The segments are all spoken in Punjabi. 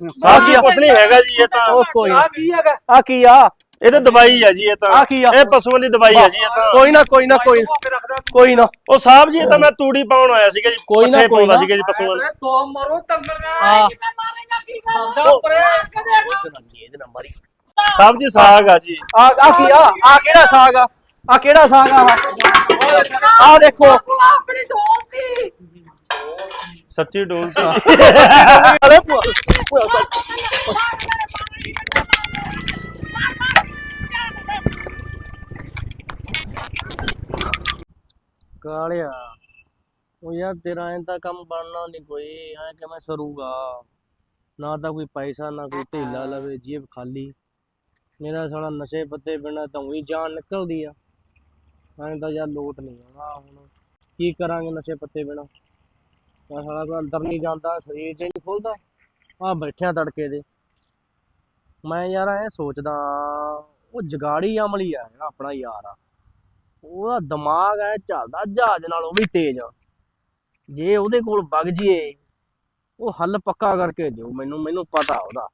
ਸਾਹਿਬ ਜੀ ਕੁਛ ਨਹੀਂ ਹੈਗਾ ਜੀ ਇਹ ਤਾਂ ਉਹ ਕੋਈ ਆ ਕੀ ਹੈਗਾ? ਆ ਕੀ ਆ? ਇਹ ਤਾਂ ਦਵਾਈ ਆ ਜੀ ਇਹ ਤਾਂ ਆ ਕੀ ਆ? ਇਹ ਪਸ਼ੂਆਂ ਦੀ ਦਵਾਈ ਆ ਜੀ ਇਹ ਤਾਂ ਕੋਈ ਨਾ ਕੋਈ ਨਾ ਕੋਈ ਧੋ ਕੇ ਰੱਖਦਾ ਕੋਈ ਨਾ। ਉਹ ਸਾਹਿਬ ਜੀ ਇਹ ਤਾਂ ਮੈਂ ਤੂੜੀ ਪਾਉਣ ਆਇਆ ਸੀਗਾ ਜੀ ਕੋਈ ਨਾ, ਪੱਠੇ ਕੋਈ ਪਾਉਂਦਾ ਨਾ। ਸੀਗਾ ਜੀ ਪਸ਼ੂਆਂ ਨੂੰ ਅਰੇ ਦੋ। ਮਰੋ ਆ ਮਾਰੇਗਾ ਕੀ ਇਹਦੇ ਨਾਲ ਮਾਰੀ। ਸਾਹਿਬ ਜੀ ਸਾਗ ਆ ਜੀ। ਆ ਆ ਕੀ ਆ? ਆ ਕਿਹੜਾ ਸਾਗ ਆ? ਆ ਕਿਹੜਾ ਸਾਗ ਆ? ਆ ਦੇਖੋ। ਆਪਣੀ ਢੋਲ ਦੀ ਸੱਚੀ ਅਰੇ ਭੂਆ, ਯਾਰ ਤੇਰਾ ਐਂ ਤਾਂ ਕੰਮ ਬਣਨਾ ਨਹੀਂ ਕੋਈ, ਐਂ ਕਿਵੇਂ ਸਰੂਗਾ? ਨਾ ਤਾਂ ਕੋਈ ਪੈਸਾ, ਨਾ ਕੋਈ ਢੇਲਾ ਲਵੇ, ਜੇਬ ਖਾਲੀ। ਮੇਰਾ ਸਾਲਾ ਨਸ਼ੇ ਪੱਤੇ ਬਿਨਾਂ ਤਾਂ ਉਹੀ ਜਾਨ ਨਿਕਲਦੀ ਆ। ਐਂ ਤਾਂ ਯਾਰ ਲੋਟ ਨਹੀਂ ਆਉਣਾ ਹੁਣ ਕੀ ਕਰਾਂਗੇ ਨਸ਼ੇ ਪੱਤੇ ਬਿਨਾਂ? ਮੈਂ ਸਾਲਾ ਕੋਈ ਅੰਦਰ ਨਹੀਂ ਜਾਂਦਾ, ਸਰੀਰ 'ਚ ਨਹੀਂ ਖੁੱਲਦਾ। ਆ ਬੈਠਿਆ ਤੜਕੇ ਦੇ। ਮੈਂ ਯਾਰ ਐ ਸੋਚਦਾ, ਉਹ ਜਗਾੜੀ ਅਮਲੀ ਆ ਆਪਣਾ ਯਾਰ ਆ। ਉਹਦਾ ਦਿਮਾਗ ਐ ਚੱਲਦਾ, ਜਹਾਜ਼ ਨਾਲੋਂ ਵੀ ਤੇਜ਼ ਆ। ਜੇ ਉਹਦੇ ਕੋਲ ਵਗ ਜੀਏ ਉਹ ਹੱਲ ਪੱਕਾ ਕਰਕੇ ਦਿਓ ਮੈਨੂੰ ਮੈਨੂੰ ਪਤਾ ਉਹਦਾ।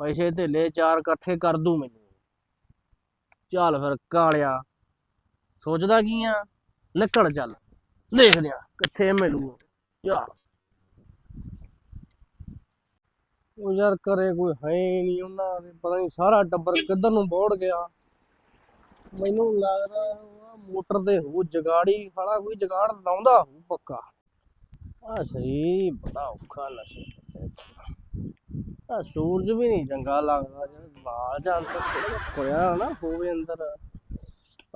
ਪੈਸੇ ਧੇਲੇ ਚਾਰ ਇਕੱਠੇ ਕਰ ਦੂ ਮੈਨੂੰ। ਚੱਲ ਫਿਰ ਕਾਲਿਆ, ਸੋਚਦਾ ਕੀ ਆ? ਨਿਕਲ ਚੱਲ, ਦੇਖਦੇ ਆ ਕਿੱਥੇ ਮਿਲੂ ਚੱਲ। ਉਹ ਯਾਰ ਕਰੇ ਕੋਈ ਹੈ ਹੀ ਨਹੀਂ ਉਹਨਾਂ ਦੇ, ਪਤਾ ਨਹੀਂ ਸਾਰਾ ਟੱਬਰ ਕਿੱਧਰ ਨੂੰ ਬੋੜ ਗਿਆ। ਮੈਨੂੰ ਲੱਗਦਾ ਮੋਟਰ ਦੇ ਹੋ ਜਗਾੜੀ ਸਾਲਾ ਕੋਈ ਜਗਾੜ ਲਾਉਂਦਾ ਹੋ ਪੱਕਾ। ਆ ਸਹੀ ਬੜਾ ਔਖਾ ਨਸ਼ੇ ਆ। ਸੂਰਜ ਵੀ ਨਹੀਂ ਚੰਗਾ ਲੱਗਦਾ ਜਿਹੜਾ ਬਾਲ ਜਾਂ ਅੰਦਰ ਕੋਇਆ ਨਾ ਹੋਵੇ ਅੰਦਰ।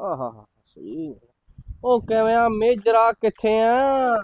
ਆਹਾ ਹਾ ਸਹੀ ਉਹ ਕਿਵੇਂ ਆ ਮੇਜਰਾ ਕਿੱਥੇ ਆ?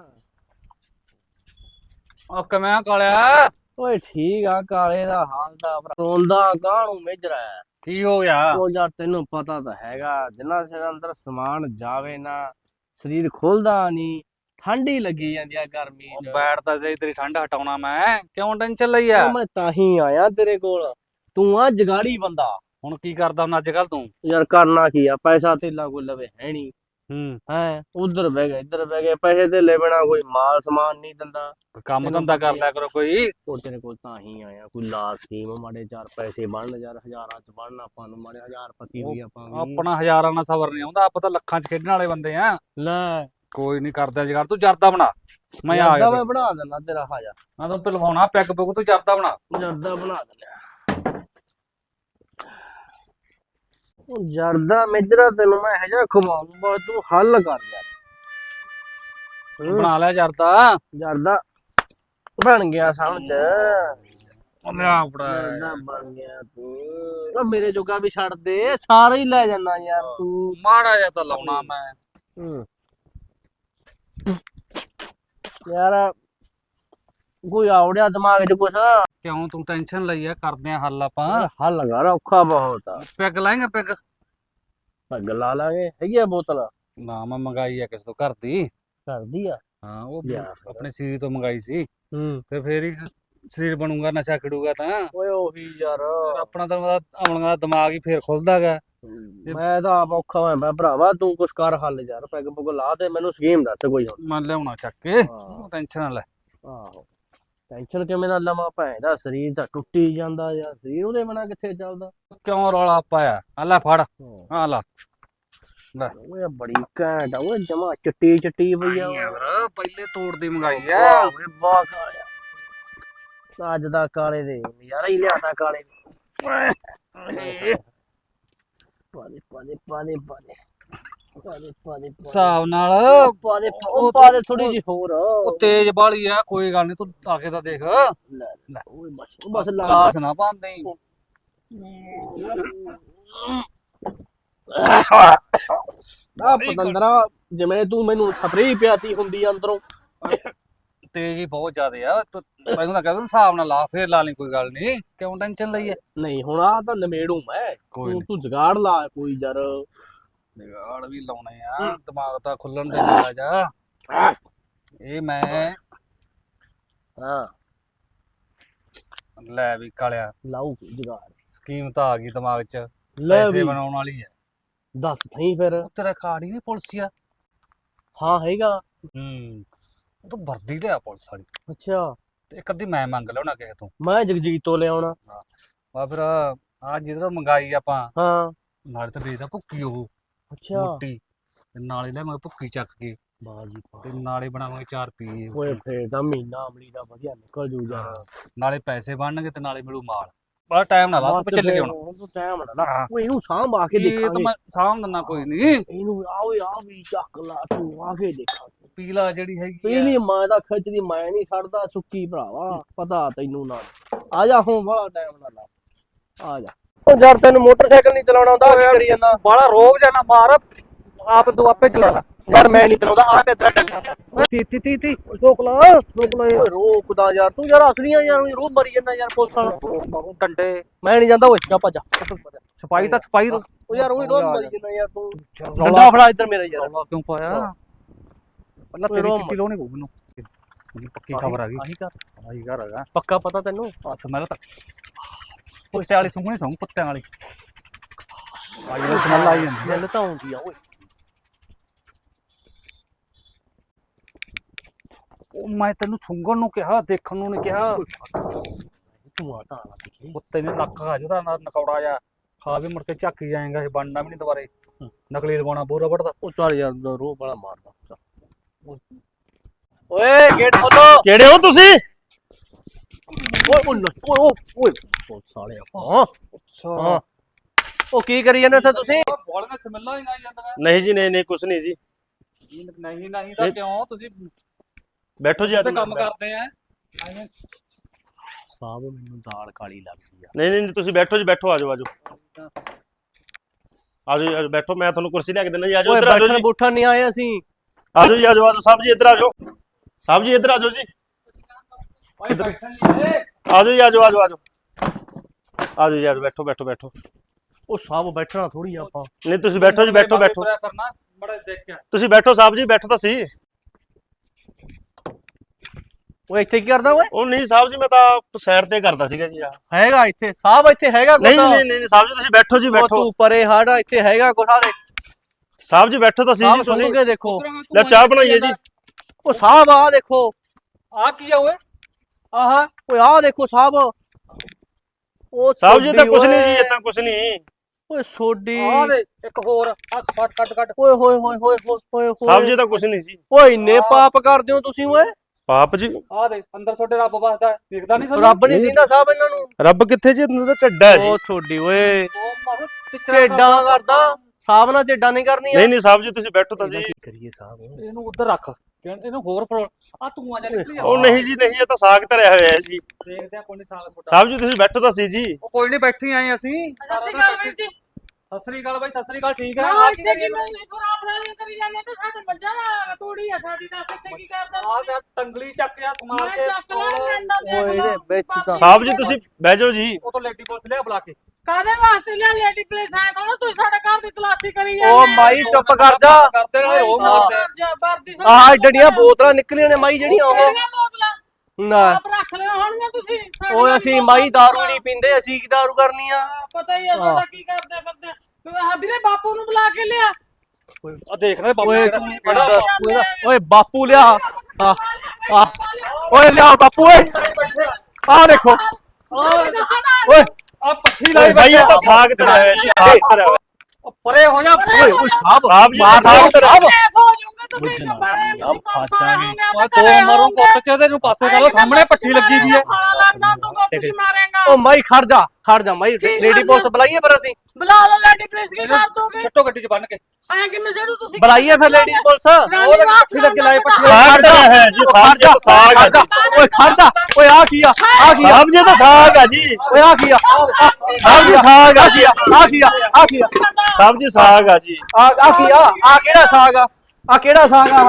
ਉਹ ਕਿਵੇਂ ਕਾਲਿਆ? ਓਏ ਠੀਕ ਆ ਕਾਲੇ ਦਾ ਹਾਲ ਦਾ ਭਰਾ। ਰੋਂਦਾ ਕਾਹਨੂੰ ਮੇਜਰਾ ਕੀ ਹੋ ਗਿਆ? ਉਹ ਯਾਰ ਤੈਨੂੰ ਪਤਾ ਤਾਂ ਹੈਗਾ ਜਿੰਨਾ ਸਿਰ ਅੰਦਰ ਸਮਾਨ ਜਾਵੇ ਨਾ ਸਰੀਰ ਖੁੱਲਦਾ ਨਹੀਂ। ਠੰਡੀ ਲੱਗੀ ਜਾਂਦੀ ਆ ਗਰਮੀ ਉਹ ਚ। ਬੈਠਦਾ ਜੇ ਤੇਰੀ ਠੰਡ ਹਟਾਉਣਾ ਮੈਂ। ਕਿਉਂ ਟੈਨਸ਼ਨ ਲਈ ਆ? ਉਹ ਮੈਂ ਤਾਂ ਹੀ ਆਇਆ ਤੇਰੇ ਕੋਲ। ਤੂੰ ਆ ਜਗਾੜੀ ਬੰਦਾ। ਹੁਣ ਕੀ ਕਰਦਾ ਹੁਣ ਅੱਜ ਕੱਲ ਤੂੰ? ਯਾਰ ਕਰਨਾ ਕੀ ਆ? ਪੈਸਾ ਤੇਲਾ ਕੋਈ ਲਵੇ ਹੈ ਨਹੀਂ ਹੂੰ। ਹੈ? ਉਧਰ ਬਹਿ ਗਏ ਇੱਧਰ ਬਹਿ ਗਏ ਪੈਸੇ ਤੇ ਲੈ ਬਿਨਾ ਕੋਈ ਮਾਲ ਸਮਾਨ ਨਹੀਂ ਦਿੰਦਾ। ਕੰਮ ਧੰਦਾ ਪਤਾ ਕਰ ਲਿਆ ਕਰੋ ਕੋਈ। ਉਹ ਤੇਰੇ ਕੋਲ ਤਾਂ ਹੀ ਆਇਆ। ਕੋਈ ਲਾ ਸਕੀਮ ਮਾੜੇ ਚਾਰ ਪੈਸੇ ਬਣਨ ਯਾਰ ਹਜ਼ਾਰਾਂ ਚ ਬਣਨ ਆਪਾਂ ਨੂੰ ਮਾੜੇ ਹਜ਼ਾਰ ਪਤੀ ਵੀ ਆਪਾਂ ਆਪਣਾ ਹਜ਼ਾਰਾਂ ਨਾਲ ਸਬਰ ਨਹੀਂ ਆਉਂਦਾ ਆਪਾਂ ਤਾਂ ਲੱਖਾਂ ਚ ਖੇਡਣ ਵਾਲੇ ਬੰਦੇ ਆ। ਲੈ ਕੋਈ ਨਹੀਂ ਕਰਦਾ ਜਗਾਰ ਤੂੰ ਜਰਦਾ ਬਣਾ। ਮੈਂ ਆ ਗਿਆ ਮੈਂ ਬਣਾ ਦਿੰਦਾ ਤੇਰਾ ਹਾਜਾ ਮੈਂ ਤੈਨੂੰ ਪਿਲਵਾਉਣਾ ਪੈਗ ਪੁਗ ਤੂੰ ਜਰਦਾ ਬਣਾ। ਜਰਦਾ ਬਣਾ ਦਿੰਦਾ ਉਹ ਜਰਦਾ ਮੇਜਰਾ ਤੈਨੂੰ ਮੈਂ ਹਜਾ ਖਵਾਉਂ ਬਾ ਤੂੰ ਹੱਲ ਕਰ ਯਾਰ। ਬਣਾ ਲਿਆ ਜਰਦਾ। ਜਰਦਾ ਬਣ ਗਿਆ ਸਮਝ। ਲਿਆ ਜਰਦਾ ਬਣ ਗਿਆ ਤੂੰ। ਉਹ ਮੇਰੇ ਜੋਗਾ ਵੀ ਛੱਡ ਦੇ ਸਾਰੇ ਹੀ ਲੈ ਜਾਣਾ ਯਾਰ ਤੂੰ। ਮਾੜਾ ਜਿਹਾ ਤਾਂ ਲਾਉਣਾ ਮੈਂ। ਹੂੰ। ਯਾਰ ਕੋਈ ਆਉੜਿਆ ਦਿਮਾਗ 'ਚ ਕੁਛ? ਕਿਉਂ? ਤੂੰ ਟੈਨਸ਼ਨ ਲਈ ਆ ਕਰਦੇ ਆ ਹੱਲ ਆਪਾਂ। ਹੱਲ ਕਰ ਔਖਾ ਬਹੁਤ ਆ। ਪੈਗ ਲਾਏਗਾ ਪੈਗ? ਪੱਗ ਲਾ ਲਾਂਗੇ। ਹੈਗੀ ਆ ਬੋਤਲ? ਨਾ ਮੈਂ ਮੰਗਾਈ ਆ ਕਿਸੇ ਤੋਂ ਘਰ ਦੀ। ਕਰਦੀ ਆ? ਹਾਂ ਉਹ। ਆਪਣੇ ਸਰੀਰ ਤੋਂ ਮੰਗਾਈ ਸੀ। ਹੂੰ। ਤੇ ਫੇਰ ਹੀ ਸਰੀਰ ਬਣੂਗਾ ਨਸ਼ਾ ਖਿੜੂਗਾ ਤਾਂ। ਓਏ ਉਹੀ ਯਾਰ। ਆਪਣਾ ਤਾਂ ਅਮਲੀਆਂ ਦਾ ਦਿਮਾਗ ਹੀ ਫੇਰ ਖੁੱਲਦਾ ਗਾ ਮੈਂ ਤਾਂ ਆਪ ਔਖਾ ਹੋਇਆ ਮੈਂ ਭਰਾਵਾ ਤੂੰ ਕੁਛ ਕਰ ਹੱਲ ਯਾਰ ਪੈਗ ਪੁਗ ਲਾ ਦੇ ਮੈਨੂੰ ਸਕੀਮ ਦੱਸ ਕੋਈ ਹੁਣ। ਮੈਂ ਲਿਆਉਣਾ ਚੱਕ ਕੇ। ਟੈਨਸ਼ਨ ਨਾ ਲੈ। ਆਹੋ। ਟੈਨਸ਼ਨ ਕਿਵੇਂ ਦਾ ਲਵਾਂ ਭੈਣ ਦਾ ਸਰੀਰ ਤਾਂ ਟੁੱਟੀ ਜਾਂਦਾ ਯਾਰ। ਸਰੀਰ ਉਹਦੇ ਬਿਨਾ ਕਿੱਥੇ ਚੱਲਦਾ? ਕਿਉਂ ਰੌਲਾ ਪਾਇਆ ਆ? ਲੈ ਫੜ। ਆ ਲਾ। ਓਏ ਬੜੀ ਘੈਂਟ ਆ ਓਏ ਜਮਾ ਚਿੱਟੀ ਚਿੱਟੀ ਪਈ ਆ। ਪਹਿਲੇ ਤੋੜ ਦੀ ਮੰਗਾਈ ਆ। ਓਏ ਵਾਹ ਕਾਲਿਆ ਅੱਜ ਦਾ ਕਾਲੇ ਦੇ। ਯਾਰ ਹੀ ਲਿਆਤਾ ਕਾਲੇ ਨੇ। ਪਾਦੇ ਪਾਦੇ ਪਾਦੇ ਪਾਦੇ। ਪਾਦੇ ਪਾਦੇ ਹਿਸਾਬ ਨਾਲ ਪਾਦੇ ਉਹ ਪਾਦੇ ਥੋੜੀ ਜਿਹੀ ਹੋਰ। ਉਹ ਤੇਜ਼ ਬਾਲੀ ਆ ਕੋਈ ਗੱਲ ਨਹੀਂ ਤੂੰ ਆ ਕੇ ਤਾਂ ਦੇਖ। ਲੈ ਲੈ ਓਏ ਬਸ ਬਸ ਲਾ। ਗਲਾਸ ਨਾ ਪਾਉਂਦੇ ਆ ਪਤੰਦਰਾ ਜਿਵੇਂ ਤੂੰ ਮੈਨੂੰ ਸਪਰੇਅ ਪਿਆਤੀ ਹੁੰਦੀ ਅੰਦਰੋਂ। ਤੇਜ਼ ਹੀ ਬਹੁਤ ਜ਼ਿਆਦੇ ਆ। ਤੂੰ ਮੈਨੂੰ ਤਾਂ ਕਹਿੰਦਾ ਹਿਸਾਬ ਨਾਲ ਲਾ ਫੇਰ ਲਾ ਲਈ ਕੋਈ ਗੱਲ ਨਹੀਂ ਕਿਉਂ ਟੈਨਸ਼ਨ ਲਈ ਆ? ਨਹੀਂ ਹੁਣ ਆ ਤਾਂ ਨਮੇੜੂ ਮੈਂ। ਕੋਈ ਤੂੰ ਤੂੰ ਜਗਾੜ ਲਾ ਕੋਈ ਯਾਰ। ਨਿਗਾੜ ਵੀ ਲਾਉਣੇ ਆ। ਦਿਮਾਗ ਤਾਂ ਖੁੱਲਣ ਦੇ ਨਾਲ ਜਾ। ਇਹ ਮੈਂ ਹਾਂ। ਲੈ ਵੀ ਕਾਲਿਆ। ਲਾਉ ਕੋਈ ਜਗਾੜ। ਸਕੀਮ ਤਾਂ ਆ ਗਈ ਦਿਮਾਗ 'ਚ। ਲੈ ਪੈਸੇ ਵੀ। ਬਣਾਉਣ ਵਾਲੀ ਹੈ ਦੱਸ ਥਈ ਫਿਰ। ਤੇਰਾ ਕਾਰਡ ਹੀ ਨਹੀਂ ਪੁਲਿਸੀਆ ਹਾਂ ਹੈਗਾ। ਹੂੰ। ਤਾਂ ਵਰਦੀ ਤੇ ਆ ਪੁਲਿਸ ਵਾਲੀ। ਅੱਛਾ। ਤੇ ਇੱਕ ਅੱਧੀ ਮੈਂ ਮੰਗ ਲਿਆਉਣਾ ਕਿਸੇ ਤੋਂ। ਮੈਂ ਜਗਜੀਤ ਤੋਂ ਲਿਆਉਣਾ। ਆ ਫਿਰ ਆ ਜਿਹੜਾ ਮੰਗਾਈ ਆਪਾਂ ਹਾਂ। ਨਾਲੇ ਤਾਂ ਵੇਚਦਾ ਭੁੱਕੀ ਉਹ। ਅੱਛਾ। ਮੋਟੀ। ਤੇ ਨਾਲੇ ਲੈ ਮੈਂ ਭੁੱਕੀ ਚੱਕ ਕੇ। ਬਾਜੀ ਤੇ ਨਾਲੇ ਬਣਾਵਾਂਗੇ ਚਾਰ ਪੀਏ। ਓਏ ਫੇਰ ਤਾਂ ਮਹੀਨਾ ਅਮਲੀ ਦਾ ਵਧੀਆ ਨਿਕਲ ਜੂ ਯਾਰ। ਨਾਲੇ ਪੈਸੇ ਬਣਨਗੇ ਤੇ ਨਾਲੇ ਮਿਲੂ ਮਾਲ। ਬੜਾ ਟਾਈਮ ਨਾ ਲਾ ਤੂੰ ਚੱਲ ਕੇ ਹੁਣ ਹੁਣ ਤੂੰ ਟਾਈਮ ਨਾ ਲਾ। ਓਏ ਇਹਨੂੰ ਸਾਂਭ ਆ ਕੇ ਇਹ ਤਾਂ ਦੇਖਾਂਗੇ। ਮੈਂ ਸਾਂਭ ਦਿੰਦਾ ਕੋਈ ਨਹੀਂ ਇਹਨੂੰ ਆ ਓਏ ਆ ਵੀ ਚੱਕ ਲਾ ਤੂੰ ਆ ਕੇ ਦੇਖਾਂਗੇ। ਪੀਲਾ ਜਿਹੜੀ ਹੈਗੀ ਆ। ਪਹਿਲੀ ਮਾਂ ਦਾ ਖਿੱਚਦੀ ਮੈਂ ਨਹੀਂ ਛੱਡਦਾ ਸੁੱਕੀ ਭਰਾਵਾ ਪਤਾ ਤੈਨੂੰ ਨਾ। ਆ ਜਾ ਹੁਣ ਬੜਾ ਟਾਈਮ ਨਾ ਲਾ। ਆ ਜਾ। ਉਹ ਯਾਰ ਤੈਨੂੰ ਮੋਟਰਸਾਈਕਲ ਨਹੀਂ ਚਲਾਉਣਾ ਆਉਂਦਾ ਕੀ ਕਰੀ ਜਾਂਦਾ? ਬਾਲਾ ਰੋਬ ਜਾਣਾ ਮਾਰ। ਆਪ ਤੂੰ ਆਪੇ ਚਲਾ ਲੈ। ਯਾਰ ਮੈਂ ਨਹੀਂ ਚਲਾਉਂਦਾ ਆ ਤੇ ਤੇਰਾ ਤੀ ਤੀ ਤੀ ਤੀ ਰੋਕ ਲਾ ਰੋਕ ਲਾ। ਓਏ ਰੋਕਦਾ ਯਾਰ ਤੂੰ ਯਾਰ ਅਸਲੀਆਂ ਯਾਰ ਰੋਬ ਮਰੀ ਜਾਂਦਾ ਯਾਰ ਪੁਲਿਸ ਵਾਲਾ। ਡੰਡੇ। ਮੈਂ ਨਹੀਂ ਜਾਂਦਾ ਓਏ ਜਾ ਭੱਜ ਸਪਾਈ ਤਾਂ ਸਪਾਈ ਓ ਯਾਰ ਓਏ ਰੋਬ ਮਰੀ ਜਾਂਦਾ ਯਾਰ ਤੂੰ। ਡੰਡਾ ਫੜਾ ਇੱਧਰ ਮੇਰਾ ਯਾਰ। ਕਿਉਂ ਪਾਇਆ? ਪਹਿਲਾਂ ਤੇਰੀ ਰੋਮ। ਕਿੱਟੀ ਲਾਉਣੀ ਪਊ ਮੈਨੂੰ। ਜੀ ਪੱਕੀ ਖਬਰ ਆ ਗਈ। ਆਹੀ ਕਰ ਆਹੀ ਘਰ ਹੈਗਾ। ਪੱਕਾ ਪਤਾ ਤੈਨੂੰ? ਆ ਸਮੈਲ ਤੱਕ ਕੁੱਤੇ ਵਾਲੀ ਸੁੰਘਣੀ ਸੁੰਘ ਕੁੱਤਿਆਂ ਵਾਲੀ। ਆ ਜਿਹੜਾ ਸਮੈਲ ਆਈ ਜਾਂਦੀ ਆ। ਮਿਲ ਤਾਂ ਆਉਂਦੀ ਆ ਓਏ। ਉਹ ਮੈਂ ਤੈਨੂੰ ਸੁੰਘਣ ਨੂੰ ਕਿਹਾ ਦੇਖਣ ਨੂੰ ਨਹੀਂ ਕਿਹਾ। ਤੂੰ ਆ ਤਾਂ ਦੇਖੀ। ਕੁੱਤੇ ਨੇ ਨੱਕ ਖਾ ਜੁਦਾ ਨਕੌੜਾ ਜਾ ਖਾ ਕੇ ਮੁੜ ਕੇ ਝਾਕੀ ਜਾਏਗਾ ਇਹ ਬਣਨਾ ਵੀ ਨਹੀਂ ਦੁਬਾਰੇ। ਨਕਲੀ ਲਵਾਉਣਾ ਬੋਰਾ ਵੜਦਾ ਉਹ ਚੱਲ ਯਾਰ ਰੋਬ ਵਾਲਾ ਮਾਰਦਾ। ਓਏ ਗੇਟ ਖੋਲੋ। ਕਿਹੜੇ ਹੋ ਤੁਸੀਂ? ਓਏ ਓਏ ਨਾ- ਓਏ ਓਏ ਓਏ। ਓ ਸਾਲੇ ਹਾਂ। ਅੱਛਾ। ਹਾਂ। ਉਹ ਕੀ ਕਰੀ ਜਾਂਦੇ ਉੱਥੇ ਤੁਸੀਂ? ਬੋਲੀਆਂ ਸਮੈਲਾਂ ਹੀ ਆਈ ਜਾਂਦੀਆਂ ਨਹੀਂ ਜੀ ਨਹੀਂ ਨਹੀਂ ਕੁਛ ਨਹੀਂ ਜੀ। ਨਹੀਂ ਨਹੀਂ ਤਾਂ ਕਿਉਂ? ਤੁਸੀਂ ਬੈਠੋ ਜੀ ਤੇ ਕੰਮ ਕਰਦੇ ਆ। ਸਾਬ ਮੈਨੂੰ ਦਾਲ ਕਾਲੀ ਲੱਗਦੀ ਆ। ਨਹੀਂ ਨਹੀਂ ਨਹੀਂ, ਤੁਸੀਂ ਬੈਠੋ ਜੀ ਬੈਠੋ ਆਜੋ ਆਜੋ। ਆਜੋ ਜੀ, ਆਜੋ ਬੈਠੋ ਮੈਂ ਤੁਹਾਨੂੰ ਕੁਰਸੀ ਲਿਆ ਕੇ ਦਿੰਦਾ ਜੀ ਆਜੋ ਓਏ ਇੱਧਰ ਆਜੋ ਬੈਠਣ ਜੀ। ਬੁੱਠਣ ਨਹੀਂ ਆਏ ਅਸੀਂ। ਆਜੋ ਜੀ ਆਜੋ ਆਜੋ ਸਾਹਿਬ ਜੀ ਇੱਧਰ ਆਜੋ। ਸਾਹਿਬ ਜੀ ਇੱਧਰ ਆਜੋ ਜੀ। ਭਾਈ ਬੈਠਣ ਨਹੀਂ ਆਜੋ ਜੀ ਆਜੋ ਆਜੋ ਆਜੋ। ਆਜੋ ਜੀ ਆਜੋ ਬੈਠੋ ਬੈਠੋ ਬੈਠੋ। ਉਹ ਸਾਬ ਬੈਠਣਾ ਥੋੜੀ ਆਪਾਂ। ਨਹੀਂ ਤੁਸੀਂ ਬੈਠੋ ਜੀ ਬੈਠੋ ਬੈਠੋ। ਕਰਨਾ ਬੜਾ ਦੇਖ ਕੇ। ਤੁਸੀਂ ਬੈਠੋ ਸਾਹਿਬ ਜੀ ਬੈਠੋ ਤਾਂ ਸੀ ਓਏ ਇੱਥੇ ਕੀ ਕਰਦਾ ਓਏ? ਉਹ ਨਹੀਂ ਸਾਹਿਬ ਜੀ ਮੈਂ ਤਾਂ ਸਾਈਡ ਤੇ ਕਰਦਾ ਸੀਗਾ ਜੀ ਆ। ਹੈਗਾ ਇੱਥੇ ਸਾਬ ਇੱਥੇ ਹੈਗਾ ਨਹੀਂ? ਨਹੀਂ ਨਹੀਂ ਸਾਹਿਬ ਜੀ ਤੁਸੀਂ ਬੈਠੋ ਜੀ ਉਹ ਬੈਠੋ। ਤੂੰ ਪਰੇ ਹਟ ਇੱਥੇ ਹੈਗਾ ਆ ਦੇ ਸਾਹਿਬ ਜੀ ਬੈਠੋ ਤਾਂ ਸੀ ਜੀ ਸੁਣ ਤੁਸੀਂ। ਕੇ ਦੇਖੋ। ਲੈ ਚਾਹ ਬਣਾਈਏ ਜੀ। ਉਹ ਸਾਬ ਆ ਦੇਖੋ। ਆ ਕੀ ਆ ਓਏ? ਆਹਾ ਓਏ ਆ ਦੇਖੋ ਸਾਬ ਉਹ ਸਾਹਿਬ ਜੀ ਤਾਂ ਕੁਛ ਨਹੀਂ ਜੀ ਤਾਂ ਕੁਛ ਨਹੀਂ। ਓਏ ਸੋਡੀ ਆ ਦੇ ਇੱਕ ਹੋਰ ਆ ਕੱਟ ਕੱਟ ਕੱਟ। ਓਏ ਹੋਏ ਹੋਏ ਹੋਏ ਹੋਏ ਹੋਏ ਸਾਹਿਬ ਜੀ ਤਾਂ ਕੁਛ ਨਹੀਂ ਜੀ। ਓਏ ਇੰਨੇ ਪਾਪ ਕਰਦੇ ਹੋ ਤੁਸੀਂ ਓਏ। ਪਾਪ ਜੀ। ਆ ਦੇ ਅੰਦਰ ਤੁਹਾਡੇ ਰੱਬ ਵਸਦਾ। ਦਿਖਦਾ ਨਹੀਂ ਰੱਬ ਨਹੀਂ। ਦਿੰਦਾ ਸਾਹਿਬ ਇਹਨਾਂ ਨੂੰ। ਰੱਬ ਕਿੱਥੇ ਜੀ ਇਹਨਾਂ ਦਾ ਢੱਡਾ ਜੀ। ਉਹ ਤੁਹਾਡੀ ਓਏ। ਝੇਡਾਂ ਕਰਦਾ। ਸਾਬ ਨਾਲ ਝੇਡਾਂ ਨਹੀਂ ਕਰਨੀਆਂ। ਨਹੀਂ ਨਹੀਂ ਸਾਹਿਬ ਜੀ ਤੁਸੀਂ ਬੈਠੋ ਤਾਂ ਜੀ ਕੀ ਕਰੀਏ ਸਾਹਿਬ ਇਹਨੂੰ ਉੱਧਰ ਰੱਖ। ਇਹਨੂੰ ਹੋਰ ਆ ਤੂੰ ਆ ਜਾ ਨਿਕਲੀ ਉਹ ਨਹੀਂ ਜੀ ਨਹੀਂ ਇਹ ਤਾਂ ਸਾਗ ਧਰਿਆ ਹੋਇਆ ਹੈ ਜੀ। ਦੇਖਦੇ ਆ ਕੋਈ ਨਹੀਂ ਸਾਲ ਸਾਹਿਬ ਜੀ ਤੁਸੀਂ ਬੈਠੋ ਤਾਂ ਸੀ ਜੀ। ਉਹ ਕੋਈ ਨਹੀਂ ਬੈਠੇ ਆਏ ਅਸੀਂ। ਸਤਿ ਸ਼੍ਰੀ ਅਕਾਲ ਵੀਰ ਜੀ। ਸਤਿ ਸ੍ਰੀ ਅਕਾਲ ਬਾਈ ਸਤਿ ਸ੍ਰੀ ਅਕਾਲ ਠੀਕ ਹੈ? ਹਾਂ ਆ ਕੀ ਇੱਥੇ ਕੀ ਮੈਂ ਖਰਾਬ ਲਾਲੀਆਂ ਕਰੀ ਜਾਂਦੇ ਤੇ ਸਾਡੇ ਮੱਝਾਂ ਦਾ ਤੂੜੀ ਆ ਸਾਡੀ ਦਾ ਇੱਥੇ ਕੀ ਕਰਦਾ ਆ ਜਾ ਟੰਗਲੀ ਚੱਕ ਜਾ ਸਮਾਰ ਕੇ ਦੇਖ ਓਏ। ਇਹਦੇ ਵਿੱਚ ਤਾਂ ਸਾਹਿਬ ਜੀ ਤੁਸੀਂ ਬਹਿ ਜਾਓ ਜੀ। ਉਹ ਤੋਂ ਲੇਡੀ ਪੁਲਿਸ ਲਿਆ ਬੁਲਾ ਕੇ। ਕਾਦੇ ਵਾਸਤੇ ਲਿਆ ਲੇਡੀ ਪਲੇਸ ਆਇਆ ਥੋੜਾ ਤੁਸੀਂ ਸਾਡੇ ਘਰ ਦੀ ਤਲਾਸ਼ੀ ਕਰੀ ਜਾਂਦੇ ਓ ਮਾਈ ਚੁੱਪ ਕਰ ਜਾ। ਕਰਦੇ ਨਾਲੇ ਉਹ ਮਾਰਦੇ ਆਹ ਡੜੀਆਂ ਬੋਤਲਾਂ ਨਿਕਲੀਆਂ ਨੇ ਮਾਈ ਜਿਹੜੀਆਂ ਉਹ। ਨਾ। ਆਪ ਰੱਖ ਲਿਓ ਹੋਣਗੀਆਂ ਤੁਸੀਂ ਓਏ ਅਸੀਂ ਮਾਈ ਦਾਰੂ ਨਹੀਂ ਪੀਂਦੇ ਅਸੀਂ ਕੀ ਦਾਰੂ ਕਰਨੀ ਆ? ਪਤਾ ਹੀ ਆ ਤੁਹਾਡਾ ਕੀ ਕਰਦੇ ਫਿਰਦੇ। ਆ ਵੀਰੇ ਬਾਪੂ ਨੂੰ ਬੁਲਾ ਕੇ ਲਿਆ। ਆ ਦੇਖ ਲੈ ਬਾਬੂ ਓਏ ਕਿਹੜਾ- ਤੂੰ ਕਿਹੜਾ ਓਏ ਦਾ- ਓਏ ਬਾਪੂ ਲਿਆ। ਆ ਆ ਓਏ ਲਿਆ ਬਾਪੂ ਓਏ। ਆ ਦੇਖੋ। ਓਏ। ਆ ਪੱਠੀ ਲਾਈ ਇਹ ਤਾਂ ਸਾਗ ਜੀ ਸਾਗ ਪਰੇ ਹੋ ਜਾ ਓਏ ਓਏ ਸਾਹਿਬ ਸਾਹਿਬ ਮਾਰ ਸਾਹਿਬ ਦੋ ਮਰੋਂ ਕੁੱਟ ਚ ਨੂੰ ਪਾਸੇ ਕਰ ਸਾਹਮਣੇ ਪੱਠੀ ਲੱਗੀ ਵੀ ਹੈ। ਤੂੰ ਕੁੱਟ ਮਾਰੇਗਾ। ਓ ਮਾਈ ਖੜ ਜਾ ਖੜ ਜਾ ਮਾਈ। ਲੇਡੀ ਪੁਲਿਸ ਬੁਲਾਈਏ ਫਿਰ ਅਸੀਂ। ਬੁਲਾ ਲਓ ਲੇਡੀ ਪਲੇਸ ਕੀ ਕਰ ਦੋਗੇ? ਛੱਟੋ ਗੱਡੀ ਚ ਬੰਨ ਕੇ। ਐਂ ਕਿਵੇਂ ਛੱਡੂ ਤੁਸੀਂ? ਬੁਲਾਈਏ ਫਿਰ ਲੇਡੀ ਪੁਲਿਸ। ਉਹ ਤਾਂ ਪੱਠੀ ਲੱਗੇ ਲਾਏ ਪੱਠੀ ਸਾਗ ਧਰਿਆ ਹੋਇਆ ਜੀ ਸਾਗ ਜੀ ਤਾਂ ਸਾਗ ਹੈ ਖੜ ਜਾ। ਜੀ। ਓਏ ਖੜ ਜਾ। ਓਏ ਆ ਕੀ ਆ? ਆ ਕੀ ਆ? ਸਾਹਿਬ ਜੀ ਤਾਂ ਸਾਗ ਆ ਜੀ। ਓਏ ਆ ਕੀ ਆ? ਸਾਹਿਬ ਜੀ ਸਾਗ ਆ ਜੀ। ਆ ਕੀ ਆ? ਆ ਕੀ ਆ? ਸਾਹਿਬ ਜੀ ਸਾਗ ਆ ਜੀ। ਆ ਆ ਕੀ ਆ? ਆ ਕਿਹੜਾ ਸਾਗ ਆ? ਆ ਕਿਹੜਾ ਸਾਗ ਆ?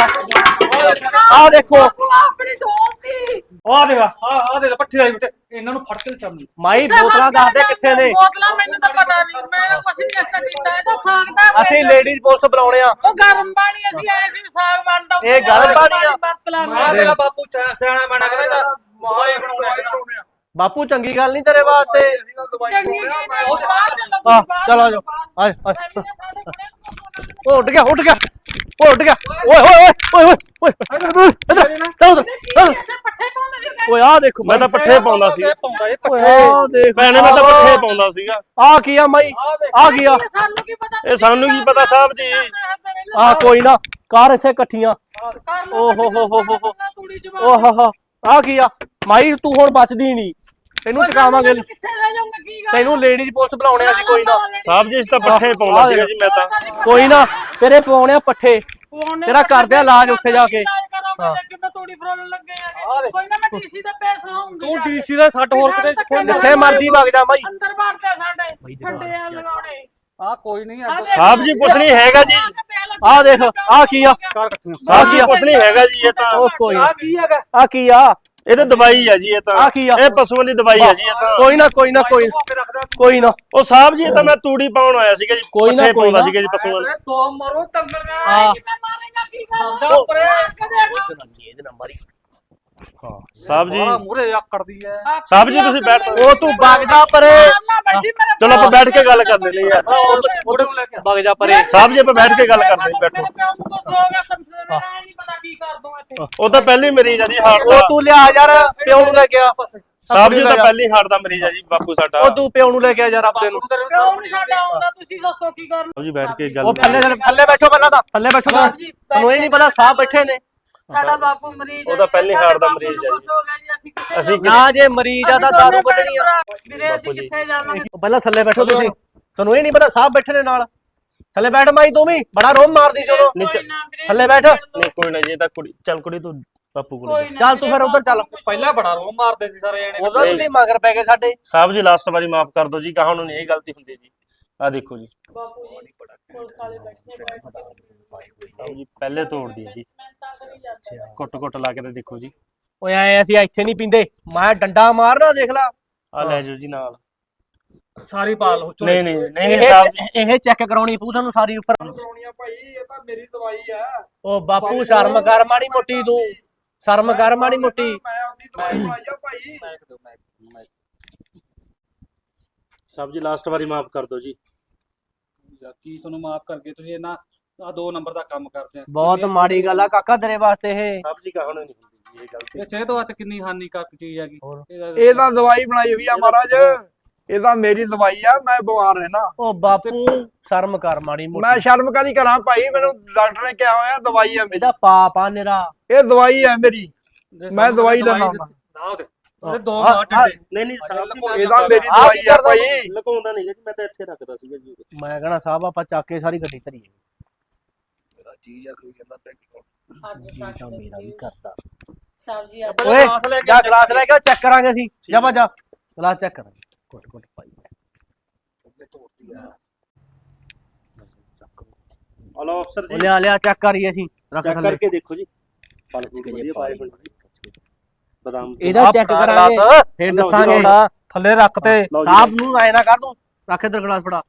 ਆ ਦੇਖੋ ਆਪਣੀ ਢੋਲ ਦੀ। ਆ ਦੇ ਆ ਆ ਦੇ ਪੱਠੀ ਲਾਈ ਉੱਤੇ ਇਹਨਾਂ ਨੂੰ ਫੜ ਕੇ ਚੜਨੀ ਮਾਈ ਬੋਤਲਾਂ ਦੱਸ ਦੇ ਕਿੱਥੇ ਨੇ? ਬੋਤਲਾਂ ਮੈਨੂੰ ਤਾਂ ਪਤਾ ਨਹੀਂ। ਮੈਂ ਕੁਛ ਨਹੀਂ ਇਸ ਕੀਤਾ ਇਹ ਤਾਂ ਸਾਗ ਦਾ ਅਸੀਂ ਲੇਡੀਜ਼ ਪੁਲਿਸ ਬੁਲਾਉਣੇ ਆ। ਉਹ ਗਰਮ ਪਾਣੀ ਅਸੀਂ ਆਏ ਸੀ ਸਾਗ ਬਣਦਾ ਇਹ ਗਰਮ ਪਾਣੀ ਆ? ਬਰਤਲਾਂ ਆ। ਦੇ ਲੈ ਬਾਪੂ ਸਿਆ- ਸਿਆਣਾ ਬਣਾ ਕਹਿੰਦਾ ਦਵਾਈ ਬਣਾਉਣੇ ਬਾਪੂ ਚੰਗੀ ਗੱਲ ਨਹੀਂ ਤੇਰੇ ਵਾਸਤੇ। ਆ ਚਲ ਆ ਜਾਓ। ਆਏ ਆਏ। ਉਹ ਉੱਡ ਗਿਆ ਉੱਡ ਗਿਆ। ਓਏ ਉੱਡ ਗਿਆ। ਓਏ ਓਏ ਓਏ ਓਏ ਓਏ ਇਧਰ ਚਲੋ ਇੱਥੇ ਪੱਠੇ ਪਾਉਂਦੇ ਸੀ ਓਏ ਆ ਦੇਖੋ ਮੈਂ ਤਾਂ ਪੱਠੇ ਪਾਉਂਦਾ ਸੀ। ਪਾਉਂਦਾ ਇਹ ਓਏ ਆ ਦੇਖ ਭੈਣੇ ਮੈਂ ਤਾਂ ਪੱਠੇ ਪਾਉਂਦਾ ਸੀਗਾ। ਆ ਕੀ ਆ ਮਾਈ ਆ ਕੀ ਆ? ਸਾਨੂੰ ਕੀ ਪਤਾ? ਇਹ ਸਾਨੂੰ ਕੀ ਪਤਾ ਸਾਹਿਬ ਜੀ? ਆ ਕੋਈ ਨਾ ਕਾਰ ਇੱਥੇ ਇਕੱਠੀਆਂ। ਓ ਓ ਹੋ ਹੋ ਹੋ ਹੋ ਆ ਕੀ ਆ? ਮਾਈ ਤੂੰ ਹੁਣ ਬਚਦੀ ਨਹੀਂ। ਤੈਨੂੰ ਚਕਾਵਾਂਗੇ ਕਿੱਥੇ ਲੈ ਜਾਊਂਗਾ ਕੀ ਗੱਲ ਤੈਨੂੰ ਲੇਡੀਜ਼ ਪੁਲਿਸ ਬੁਲਾਉਣੇ ਅਸੀਂ ਕੋਈ ਨਾ। ਸਾਹਿਬ ਜੀ ਇਸ ਤਾਂ ਪੱਠੇ ਪਾਉਂਦਾ ਸੀਗਾ ਜੀ ਮੈਂ ਤਾਂ। ਕੋਈ ਨਾ ਤੇਰੇ ਪਾਉਣੇ ਆ ਪੱਠੇ। ਤੇਰਾ ਕਰਦੇ ਆ ਇਲਾਜ ਉੱਥੇ ਜਾ ਕੇ। ਕਿੰਨਾ ਤੂੜੀ ਫਰੋਲਣ ਲੱਗੇ ਆ ਕੋਈ ਨਾ ਮੈਂ ਡੀਸੀ ਦਾ ਪੈਸਾ ਹੋਊਂਗੀ ਤੂੰ ਡੀਸੀ ਦਾ ਸੱਟ ਹੋਰ ਕਿਤੇ ਜਿੱਥੇ ਜਿੱਥੇ ਮਰਜ਼ੀ ਵਗ ਜਾ ਮਾਈ ਅੰਦਰ ਬਾੜਦੇ ਸਾਡੇ ਠੰਡੇ ਆ ਲਗਾਉਣੇ। ਆ ਕੋਈ ਨਹੀਂ ਆਹ ਦੇਖ, ਸਾਹਿਬ ਜੀ ਕੁਛ ਨਹੀਂ ਹੈਗਾ ਜੀ। ਆ ਦੇਖ ਆ ਕੀ ਆ? ਸਾਹਿਬ ਜੀ ਕੁਛ ਨਹੀਂ ਹੈਗਾ ਜੀ ਇਹ ਤਾਂ ਉਹ ਕੋਈ ਆ। ਕੀ ਹੈਗਾ? ਆ ਕੀ ਆ? ਇਹ ਤਾਂ ਦਵਾਈ ਆ ਜੀ ਇਹ ਤਾਂ। ਆਹ ਕੀ ਆ? ਇਹ ਪਸ਼ੂਆਂ ਦੀ ਦਵਾਈ ਆ ਜੀ ਇਹ ਤਾਂ। ਕੋਈ ਨਾ ਕੋਈ ਨਾ ਕੋਈ ਨਾ, ਕੋਈ ਨਾ। ਉਹ ਸਾਹਿਬ ਜੀ ਇਹ ਤਾਂ ਮੈਂ ਤੂੜੀ ਪਾਉਣ ਆਇਆ ਸੀਗਾ ਜੀ ਕੋਈ ਨਾ, ਪੱਠੇ ਕੋਈ ਪਾਉਂਦਾ ਨਾ। ਸੀਗਾ ਜੀ ਪਸ਼ੂਆਂ ਦੇ। ਦੋ ਮਰੋ ਤੰਗੜ ਦਾ ਆ ਮੈਂ ਮਾਰੇਗਾ ਕੀ ਗੱਲ ਜਾ ਉੱਪਰ। ਇਹਦੇ ਨਾਲ ਮਾਰੀ। ਸਾਹਿਬ ਜੀ ਬੜਾ ਮੂਰੇ ਆਕੜਦੀ ਐ। ਸਾਹਿਬ ਜੀ ਤੁਸੀਂ ਬੈਠ ਉਹ ਤੂੰ ਵਗ ਜਾ ਪਰੇ। ਨਾ ਚਲੋ ਆਪਾਂ ਬੈਠ ਕੇ ਗੱਲ ਕਰ ਲੈਂਦੇ ਯਾਰ। ਵਗ ਜਾ ਪਰੇ। ਸਾਹਿਬ ਜੀ ਆਪਾਂ ਬੈਠ ਕੇ ਗੱਲ ਕਰਦੇ ਹਾਂ ਬੈਠੋ। ਪਿਓ ਨੂੰ ਉਹ ਤਾਂ ਪਹਿਲੀ ਮਰੀਜ਼ ਆ ਜੀ ਹਾਰਟ ਉਹ ਦਾ। ਤੂੰ ਲਿਆ ਯਾਰ ਪਿਓ ਨੂੰ ਲੈ ਕੇ ਆ। ਸਾਹਿਬ ਜੀ ਤਾਂ ਪਹਿਲੀ ਹਾਰਟ ਦਾ ਮਰੀਜ਼ ਆ ਜੀ ਬਾਪੂ ਸਾਡਾ। ਉਹ ਤੂੰ ਪਿਓ ਨੂੰ ਲੈ ਕੇ ਆ ਯਾਰ ਆਪਣੇ ਨੂੰ। ਕਿਉਂ ਨਹੀਂ ਸਾਡਾ ਆਉਂਦਾ ਤੁਸੀਂ ਦੱਸੋ ਕੀ ਕਰਨਾ। ਸਾਹਿਬ ਜੀ ਬੈਠ ਕੇ ਗੱਲ ਉਹ ਥੱਲੇ ਥੱਲੇ- ਬੈਠੋ ਪਹਿਲਾਂ ਤਾਂ। ਥੱਲੇ ਬੈਠੋ ਤੁਹਾਨੂੰ ਇਹ ਨਹੀਂ ਪਤਾ ਸਾਹ ਬੈਠੇ ਨੇ। ਸਾਡਾ ਬਾਪੂ ਮਰੀਜ਼ ਉਹਦਾ ਪਹਿਲੀ ਹਾਰਟ ਦਾ ਮਰੀਜ਼ ਹੈ ਅਸੀਂ ਨਾ ਜੇ ਮਰੀਜ਼ ਆ ਤਾਂ ਦਾਰੂ ਕੱਢਣੀ ਆ। ਵੀਰੇ ਅਸੀਂ ਕਿੱਥੇ ਜਾਵਾਂਗੇ? ਪਹਿਲਾਂ ਥੱਲੇ ਬੈਠੋ ਤੁਸੀਂ। ਤੁਹਾਨੂੰ ਇਹ ਨਹੀਂ ਪਤਾ ਸਾਹ ਬੈਠੇ ਨੇ ਨਾਲ। ਥੱਲੇ ਬੈਠ ਮਾਈ ਤੂੰ ਵੀ। ਬੜਾ ਰੋਮ ਮਾਰਦੀ ਸੀ ਉਦੋਂ ਥੱਲੇ ਬੈਠ। ਨਹੀਂ ਕੋਈ ਨਾ ਜੀ ਇਹ ਤਾਂ ਕੁੜੀ ਚੱਲ ਕੁੜੀ ਤੂੰ ਬਾਪੂ ਕੋਲ ਚੱਲ ਤੂੰ ਫਿਰ ਉੱਧਰ ਚੱਲ। ਪਹਿਲਾਂ ਬੜਾ ਰੋਮ ਮਾਰਦੇ ਸੀ ਸਾਰੇ ਜਣੇ। ਉਦੋਂ ਤੁਸੀਂ ਮਗਰ ਪੈ ਗਏ ਸਾਡੇ। ਸਾਹਿਬ ਜੀ ਲਾਸਟ ਵਾਰੀ ਮਾਫ ਕਰ ਦਿਓ ਜੀ ਕਹਾਂ ਨੂੰ ਨਹੀਂ ਇਹ ਗਲਤੀ ਹੁੰਦੀ ਜੀ। ਆ ਦੇਖੋ ਜੀ। ਬਾਪੂ ਜੀ ਪੁਲਿਸ ਵਾਲੇ ਬੈਠੇ ਬੈਠੇ ਜੀ ਪਹਿਲੇ ਤੋੜਦੀ ਹੈ ਜੀ। ਕੁੱਟ ਕੁੱਟ ਲਾ ਕੇ ਤੇ ਦੇਖੋ ਜੀ। ਓਏ ਐ ਅਸੀਂ ਇੱਥੇ ਨਹੀਂ ਪੀਂਦੇ। ਮੈਂ ਡੰਡਾ ਮਾਰਨਾ ਦੇਖ ਲੈ। ਆ ਲੈ ਜਾਓ ਜੀ ਨਾਲ। ਸਾਰੀ ਪਾਲ ਹੋ ਨਹੀਂ ਨਹੀਂ ਨਹੀਂ ਨਹੀਂ ਸਾਹਿਬ ਜੀ ਇਹ ਚੈੱਕ ਕਰਾਉਣੀ ਪਊ ਤੁਹਾਨੂੰ ਸਾਰੀ ਉੱਪਰ। ਕਰਾਉਣੀਆਂ ਭਾਈ ਇਹ ਤਾਂ ਮੇਰੀ ਦਵਾਈ ਆ। ਉਹ ਬਾਪੂ ਸ਼ਰਮ ਕਰ ਮਾੜੀ ਮੋਟੀ ਤੂੰ ਸ਼ਰਮ ਕਰ ਮਾੜੀ ਮੋਟੀ। ਮੈਂ ਆਪਦੀ ਦਵਾਈ ਬਣਾਈ ਆ ਭਾਈ। ਸਾਹਿਬ ਜੀ ਲਾਸਟ ਵਾਰੀ ਮਾਫ ਕਰ ਦਿਓ ਜੀ। ਕੀ ਤੁਹਾਨੂੰ ਮਾਫ ਕਰਕੇ ਤੁਸੀਂ ਇਹਨਾਂ ਆ ਦੋ ਨੰਬਰ ਦਾ ਕੰਮ ਕਰਦੇ ਆ। ਬਹੁਤ ਮਾੜੀ ਗੱਲ ਆ ਕਾਕਾ ਤੇਰੇ ਵਾਸਤੇ ਇਹ। ਸਾਹਿਬ ਜੀ ਕਹਾਂ ਨੂੰ ਨਹੀਂ ਹੁੰਦੀ ਜੀ ਇਹ ਗਲਤੀ ਇਹ ਸਿਹਤ ਵਾਸਤੇ ਕਿੰਨੀ ਹਾਨੀਕਾਰਕ ਚੀਜ਼ ਹੈਗੀ। ਹੋਰ। ਇਹ ਤਾਂ ਦਵਾਈ ਬਣਾਈ ਹੋਈ ਆ ਮਹਾਰਾਜ। ਇਹ ਤਾਂ ਮੇਰੀ ਦਵਾਈ ਆ ਮੈਂ ਬਿਮਾਰ ਰਹਿਣਾ। ਉਹ ਬਾਪੂ ਸ਼ਰਮ ਕਰ ਮਾੜੀ ਮੋਟੀ। ਮੈਂ ਸ਼ਰਮ ਕਾਦੀ ਕਰਾਂ ਭਾਈ? ਮੈਨੂੰ ਡਾਕਟਰ ਨੇ ਕਿਹਾ ਹੋਇਆ ਦਵਾਈ ਆ ਮੇਰੀ। ਇਹਦਾ ਪਾਪ ਆ ਨਿਰਾ। ਇਹ ਦਵਾਈ ਆ ਮੇਰੀ। ਜੇ ਮੈਂ ਸਾਨੂੰ ਦਵਾਈ ਲੈਣਾ ਦਿੱਤੀ- ਨਾ ਉਹਦੇ ਉਹਦੇ ਦੋ ਆ- ਮਾਰ ਟੰਡੇ। ਨਹੀਂ ਨਹੀਂ ਸਾਹਿਬ ਇਹ ਤਾਂ ਮੇਰੀ ਆਹ ਦਵਾਈ ਆ ਕਰਦਾ ਭਾਈ। ਲਗਾਉਂਦਾ ਨਹੀਂ ਜੀ ਮੈਂ ਤਾਂ ਇੱਥੇ ਰੱਖਦਾ ਸੀਗਾ ਜੀ। ਮੈਂ ਕਹਣਾ ਸਾਹਿਬ ਆਪਾਂ ਚੱਕ ਕੇ ਸਾਰੀ ਗੱਡੀ ਧਰੀਏ। ਅੱਜ ਤਾਂ ਮੇਰਾ ਵੀ ਕਰਦਾ ਸਬਜ਼ੀ ਆ ਪਹਿਲਾਂ ਓਏ ਗਲਾਸ ਲੈ ਕੇ ਜਾ check ਗਲਾਸ ਲੈ ਕੇ ਚੈੱਕ ਕਰਾਂਗੇ ਅਸੀਂ। ਜਾ ਬਾ ਜਾ। ਗਲਾਸ ਚੈੱਕ ਕਰਾਂਗੇ। ਕੁੱਟ ਕੁੱਟ ਪਾਈ ਹਲੋ ਅਫਸਰ ਉਹ ਜੀ ਲਿਆ ਲਿਆ ਚੈੱਕ ਕਰੀਏ ਅਸੀਂ। ਰੱਖ ਚੈੱਕ ਥੱਲੇ। ਕਰਕੇ ਦੇਖੋ ਜੀ। ਪਲ ਵਧੀਆ ਪਾਏ ਹੋਏ ਨੇ। ਬਦਾਮ ਇਹਦਾ ਚੈੱਕ ਆਹ ਕਰਾਂਗੇ। ਗਲਾਸ ਫੇਰ ਲਓ ਜੀ, ਦੱਸਾਂਗੇ। ਲਓ। ਥੱਲੇ ਰੱਖ ਤੇ। ਲਓ ਜੀ, ਸਾਹਿਬ ਨੂੰ ਐ ਨਾ ਕਰ ਦੂੰ ਰੱਖ ਇਧਰ ਗਲਾਸ ਫੜਾ।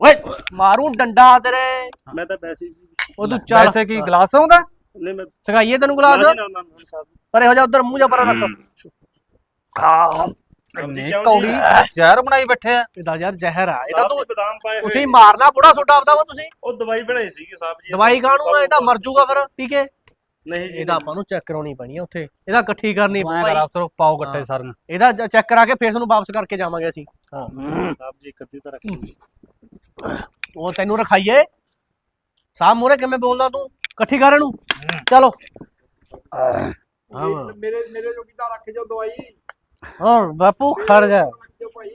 ਓਏ ਮਾਰੂ ਡੰਡਾ ਤੇਰੇ। ਮੈਂ ਤਾਂ ਵੈਸੇ ਹੀ ਉਹ ਤੂੰ ਚੱਲ। ਵੈਸੇ ਕੀ ਗਲਾਸ ਆਉਂਦਾ? ਨਹੀਂ ਮੈਂ ਸਗਾਈਏ ਤੈਨੂੰ ਗਲਾਸ? ਨਾ ਨਾ, ਨਾ, ਨਾ, ਸਾਹਿਬ। ਪਰੇ ਹੋ ਜਾ ਉਧਰ ਮੂੰਹ ਜਾ ਪਰ ਰੱਖ। ਨੇ ਕਿਉਂ ਜੀ? ਕੌੜੀ ਜ਼ਹਿਰ ਬਣਾਈ ਬੈਠੇ ਆ। ਇਹਦਾ ਯਾਰ ਜ਼ਹਿਰ ਆ ਇਹਦਾ ਤੂੰ ਬਦਾਮ ਪਾਏ ਤੁਸੀਂ ਮਾਰਨਾ ਬੁੜਾ ਛੋਟਾ ਆਪਦਾ ਵਾ ਤੁਸੀਂ। ਉਹ ਦਵਾਈ ਬਣਾਈ ਸੀਗੀ ਸਾਹਿਬ ਜੀ ਦਵਾਈ ਆ ਇਹਦਾ ਮਰ ਜਾਊਗਾ ਫਿਰ ਪੀ ਕੇ। ਨਹੀਂ ਜੀ ਇਹਦਾ ਆਪਾਂ ਨੂੰ ਚੈੱਕ ਕਰਾਉਣੀ ਪੈਣੀ ਆ ਉੱਥੇ। ਇਹਦਾ ਇਕੱਠੀ ਕਰਨੀ ਮੈਂ ਪਊ ਕਰ ਅਫਸਰ ਪਾਓ ਗੱਟੇ ਹਾਂ। ਸਾਰੀਆਂ ਇਹਦਾ ਚੈੱਕ ਕਰਾ ਕੇ ਫੇਰ ਤੁਹਾਨੂੰ ਵਾਪਸ ਕਰਕੇ ਜਾਵਾਂਗੇ ਅਸੀਂ। ਹਾਂ। ਸਾਹਿਬ ਜੀ ਕੱਦੀ ਤਾਂ ਰੱਖੀ ਉਹ ਤੈਨੂੰ ਰਖਾਈਏ। ਸਾਹ ਮੂਰੇ ਕਿਵੇਂ ਬੋਲਦਾ ਤੂੰ? ਇਕੱਠੀ ਕਰ ਇਹਨੂੰ। ਚਲੋ। ਮੇਰੇ- ਮੇਰੇ ਮੇਰੇ ਜੋਗੀ ਤਾਂ ਰੱਖ ਜੋ ਦਵਾਈ। ਹਾਂ ਬਾਪੂ ਖੜ ਜਾ। ਰੱਖ ਦਿਓ ਭਾਈ।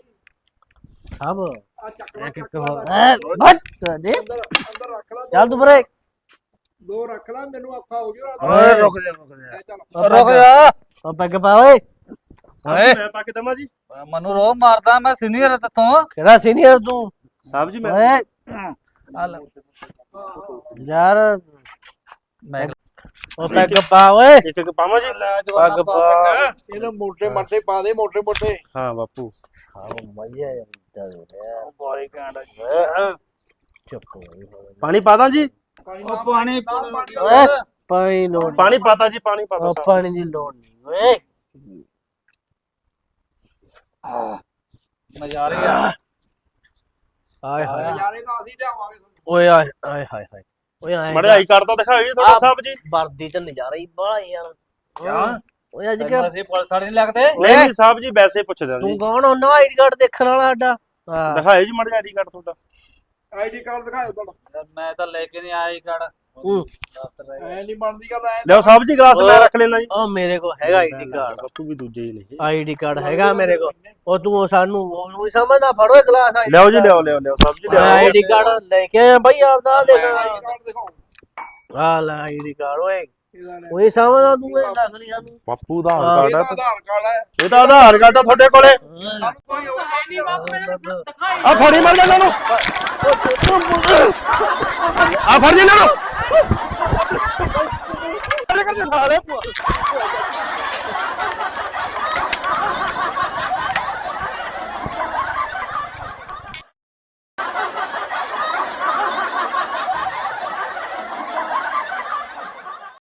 ਸਭ ਆ ਚੱਕ ਲੈ, ਇੱਕ ਚੱਕ ਇੱਕ ਲੈ। ਹੋ? ਬੱਤ ਦੇ ਅੰਦਰ ਅੰਦਰ ਰੱਖ ਲੈ। ਚੱਲ ਤੂੰ ਬਰੇ ਦੋ ਰੱਖ ਲੈ ਮੈਨੂੰ ਔਖਾ ਹੋ ਗਿਆ। ਓਏ ਰੁਕ ਜਾ ਰੁਕ ਜਾ। ਚੱਲ। ਰੁਕ ਜਾ। ਉਹ ਪੈਗ ਪਾ ਓਏ। ਓਏ। ਮੈਂ ਪਾ ਕੇ ਦਵਾਂ ਜੀ? ਮਨੂੰ ਰੋ ਮਾਰਦਾ ਮੈਂ ਸੀਨੀਅਰ ਤੇਥੋਂ। ਕਿਹੜਾ ਸੀਨੀਅਰ ਤੂੰ? ਸਾਹਿਬ ਜੀ ਮੈਂ ਓਏ। ਆ ਲੈ। ਯਾਰ ਮੈਂ ਉਹ ਪੈਗ ਪਾ ਓਏ। ਇੱਕ ਇੱਕ ਪਾਵਾਂ ਜੀ? ਪੱਗ ਪਾ ਇਹਨੂੰ ਮੋਟੇ ਮੱਟੇ ਪਾ ਦੇ ਮੋਟੇ ਮੋਟੇ। ਹਾਂ ਬਾਪੂ। ਹਾਂ ਮਜ਼ਾ ਆ ਬੋਲੀ ਕਾਂਡਾ ਚੁੱਪ ਪਾਣੀ ਪਾਦਾ ਜੀ? ਉਹ ਪਾਣੀ ਓਏ ਪਾਣੀ ਲੋੜ ਪਾਣੀ ਪਾਤਾ ਜੀ ਪਾਣੀ ਪਾਤਾ ਉਹ ਸਾਹਿਬ ਪਾਣੀ ਦੀ ਲੋੜ ਨਹੀਂ ਓਏ। ਨਜ਼ਾਰੇ ਆ ਹਾਏ ਹਾਏ। ਨਜ਼ਾਰੇ ਤਾਂ ਅਸੀਂ ਲਿਆਵਾਂਗੇ ਓਏ ਆਏ ਹਾਏ ਹਾਏ ਹਾਏ। ਓਏ ਆਏ ਮੜੇ ਆਈ ਕਾਰਡ ਤਾਂ ਦਿਖਾਓ ਜੀ ਤੁਹਾਡਾ ਆਹ। ਸਾਹਿਬ ਜੀ। ਵਰਦੀ ਤੇ ਨਜ਼ਾਰਾ ਹੀ ਬੜਾ ਯਾਰ ਕਿਆ? ਓਏ ਅੱਜ ਕੱਲ ਅਸੀਂ ਪੁਲਿਸ ਵਾਲੇ ਨਹੀਂ ਲੱਗਦੇ? ਨਹੀਂ ਨਹੀਂ ਸਾਹਿਬ ਜੀ ਵੈਸੇ ਪੁੱਛਦੇ ਤੂੰ ਜੀ। ਕੌਣ ਹੁੰਦਾ ਆਈਡੀ ਕਾਰਡ ਦੇਖਣ ਵਾਲਾ ਸਾਡਾ। ਹਾਂ ਦਿਖਾਓ ਜੀ ਮੜੇ ਆਈਡੀ ਕਾਰਡ ਤੁਹਾਡਾ। ਆਈਡੀ ਕਾਰਡ ਦਿਖਾਓ ਤੁਹਾਡਾ। ਮੈਂ ਤਾਂ ਲੈ ਕੇ ਨਹੀਂ ਆਇਆ ਕਾਰਡ। ਹੂੰ। ਐ ਨਹੀਂ ਬਣਦੀ ਗੱਲ ਐ ਲਿਓ ਸਾਹਿਬ ਜੀ ਗਲਾਸ ਮੈਂ ਰੱਖ ਲੈਣਾ ਜੀ। ਉਹ ਮੇਰੇ ਕੋਲ ਹੈਗਾ ਆਈਡੀ ਕਾਰਡ। ਬਾਪੂ ਵੀ ਦੂਜੇ ਹੀ ਨੇ ਆਈਡੀ ਕਾਰਡ ਹੈਗਾ ਮੇਰੇ ਕੋਲ। ਉਹ ਤੂੰ ਉਹ ਸਾਨੂੰ ਉਹ ਸਮਝਦਾ ਫੜੋ ਇਹ ਗਲਾਸ ਆਈਡੀ ਲਿਓ ਜੀ ਲਿਓ ਲਿਓ ਲਿਓ ਸਾਹਿਬ ਜੀ ਲਿਓ ਆਈਡੀ ਕਾਰਡ ਲੈ ਕੇ ਆਇਆ ਬਾਈ ਆਪਦਾ ਦੇਖ ਆਈਡੀ ਕਾਰਡ ਦਿਖਾਓ। ਆ ਲੈ ਆਈਡੀ ਕਾਰਡ ਓਏ। ਇਹਦਾ ਉਹੀ ਸਮਝਦਾ ਤੂੰ ਇਹ ਲੱਗ ਨਹੀਂ ਸਾਨੂੰ। ਬਾਪੂ ਦਾ ਹਾਂ। ਆਧਾਰ ਇਹਦਾ ਕਾਰਡ ਆਧਾਰ ਕਾਰਡ ਹੈ। ਇਹ ਤਾਂ ਆਧਾਰ ਕਾਰਡ ਆ ਤੁਹਾਡੇ ਕੋਲੇ। ਸਾਨੂੰ ਕੋਈ ਹੋਰ ਹੈ ਨਹੀਂ ਬਾਪੂ ਨੇ ਦਿਖਾਈ ਆ ਫੜੀ ਮਰ ਇਹਨਾਂ। ਨੂੰ ਆ ਫੜ ਜੀ ਇਹਨਾਂ। ਨੂੰ ਅਰੇ ਕਰਦੇ ਸਾਲੇ।